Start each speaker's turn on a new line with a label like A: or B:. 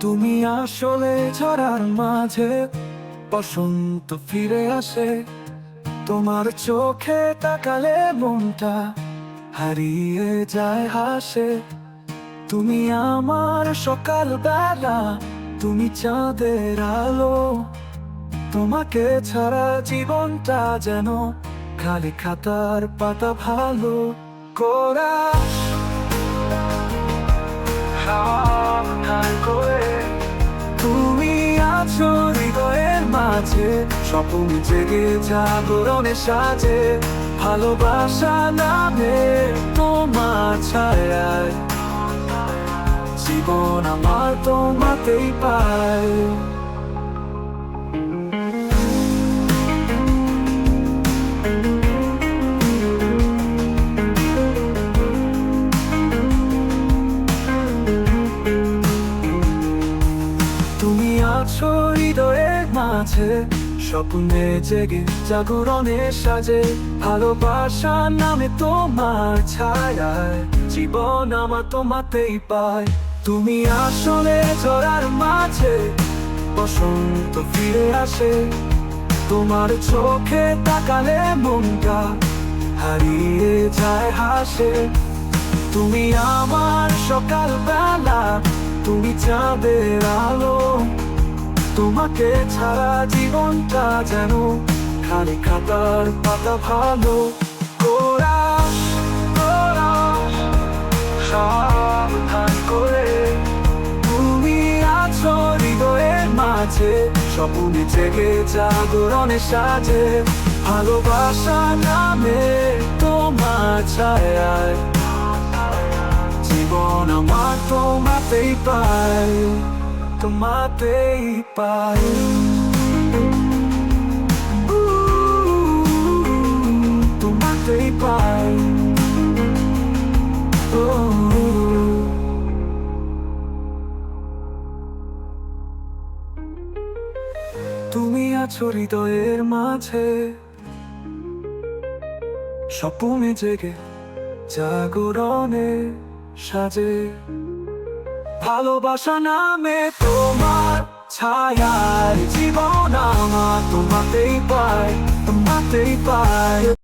A: তুমি আসলে ঝরার মাঝে বসন্ত ফিরে আসে। তোমার চোখে তাকালে মনটা হারিয়ে যায় হাসে। তুমি আমার সকাল বেলা তুমি চাঁদের আলো। তোমাকে ছাড়া জীবনটা যেন খালি খাতার পাতা ভালো। করা মাঝে স্বপ্ন জেগে জাগরণে সাজে ভালোবাসা নামে তোমার ছায় জীবন আমার তোমাতেই পায়। মাঝে স্বপ্নে জেগে জাগরণে সাজে, ভালোবাসা নামে তোমার ছায়ায়, জীবন আমার তোমাতেই পায়। তুমি আসলে জড়ার মাঝে, বসন্ত ফিরে আসে। তোমার চোখে তাকালে মনটা হারিয়ে যায় হাসে। তুমি আমার সকাল বেলা তুমি চাঁদের আলো। তোমাকে ছাড়া জীবনটা যেন খালি খাতার পাতা ভালো। কোরাস কোরাস সাবধান করে তুমি আছো হৃদয়ের মাঝে, স্বপ্নে জেগে জাগরণে সাজে। ভালোবাসা নামে তোমার ছায়ায়। জীবন আমার তোমাতেই পাই তোমাতেই পাই। তোমাতেই পাই। তুমি আছো হৃদয়ের মাঝে। স্বপ্নে জেগে জাগরণে সাজে। ভালোবাসা নামে তোমার ছায়ার জীবন আমার তোমাতেই পায় তোমাতেই পায়।